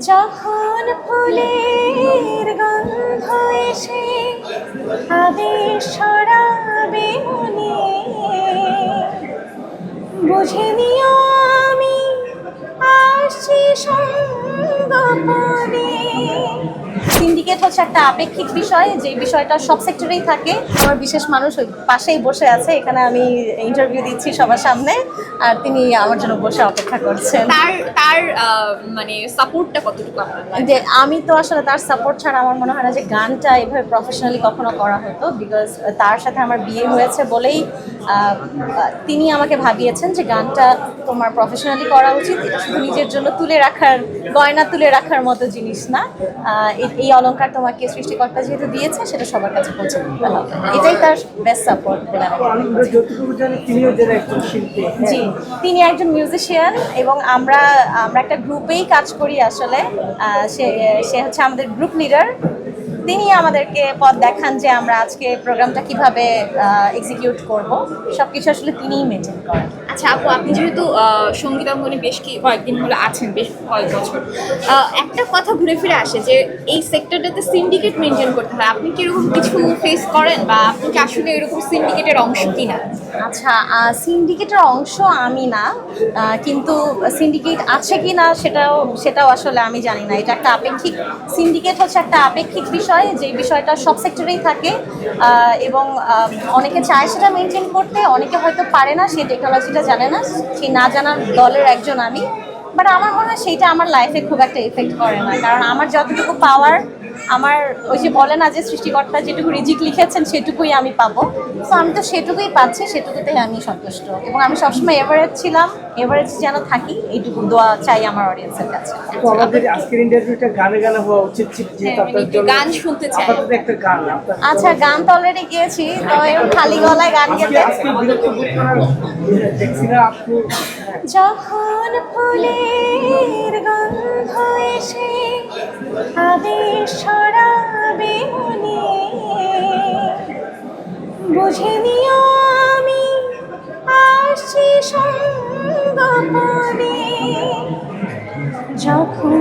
যখন ফুলের গন্ধ এসে আবে সরাবে মনে বুঝে নিও আমি আসছি সঙ্গপনে সিন্ডিকেট হচ্ছে একটা আপেক্ষিক বিষয় যে বিষয়টা সব সেক্টরেই থাকে। আমার বিশেষ মানুষ ওই পাশেই বসে আছে এখানে আমি ইন্টারভিউ দিচ্ছি সবার সামনে আর তিনি আমার জন্য বসে অপেক্ষা করছেন। তার তার মানে সাপোর্টটা কতটুকু আপনার যে আমি তো আসলে তার সাপোর্ট ছাড়া আমার মনে হয় না যে গানটা এভাবে প্রফেশনালি কখনো করা হতো বিকজ তার সাথে আমার বিয়ে হয়েছে বলেই তিনি আমাকে ভাবিয়েছেন যে গানটা তোমার প্রফেশনালি করা উচিত এটা শুধু নিজের জন্য তুলে রাখার গয়না তুলে রাখার মতো জিনিস না। এই অলঙ্কার তোমাকে সৃষ্টিকর্তা যেহেতু দিয়েছে, সেটা সবার কাছে পৌঁছে দিতে হবে। এটাই তার বেস্ট সাপোর্ট জি, তিনি একজন মিউজিশিয়ান এবং আমরা আমরা একটা গ্রুপেই কাজ করি আসলে। সে সে হচ্ছে আমাদের গ্রুপ লিডার তিনি আমাদেরকে পথ দেখান যে আমরা আজকে প্রোগ্রামটা কীভাবে এক্সিকিউট করব। সব কিছু আসলে তিনিই মেনটেন করেন। আচ্ছা আপু আপনি যেহেতু সঙ্গীতাঙ্গনে বেশ কি কয়েকদিন হলো আছেন বেশ কয়েক বছর একটা কথা ঘুরে ফিরে আসে যে এই সেক্টরটাতে সিন্ডিকেট মেনটেন করতে হয়। আপনি কি এরকম কিছু ফেস করেন বা আপনি কি আসলে এরকম সিন্ডিকেটের অংশ কিনা? আচ্ছা সিন্ডিকেটের অংশ আমি না কিন্তু সিন্ডিকেট আছে কি না সেটাও সেটাও আসলে আমি জানি না। এটা একটা আপেক্ষিক সিন্ডিকেট হচ্ছে একটা আপেক্ষিক বিষয়। যে বিষয়টা সব সেক্টরেই থাকে এবং অনেকে চায় সেটা মেনটেন করতে, অনেকে হয়তো পারে না সেই টেকনোলজিটা জানে না সেই না জানার দলের একজন আমি। বাট আমার মনে হয় সেইটা আমার লাইফে খুব একটা এফেক্ট করে না। কারণ আমার যতটুকু পাওয়ার আমার ওই যে বলে না যে সৃষ্টিকর্তা যেটুকু রিজিক লিখেছেন সেটুকুই আমি পাবো। তো আমি তো সেটুকুই পাচ্ছি সেটুকুতেই আমি সন্তুষ্ট। এবং আমি সবসময় এভারেজ ছিলাম এভারেজ যেন থাকি এইটুকু দোয়া চাই আমার অডিয়েন্সের কাছে। তো আমাদের আজকের ইন্টারভিউটা গানে গানে হওয়া উচিত ছিল যেহেতু হ্যাঁ, আপনার জন্য গান শুনতে চাই। আপাতত একটা গান আচ্ছা গান তো অলরেডি গিয়েছি তো এরকম খালি গলায় গান গেতে যখন ছড়াবে মনে। বুঝে নিও আমি আসছি সঙ্গপনে যখন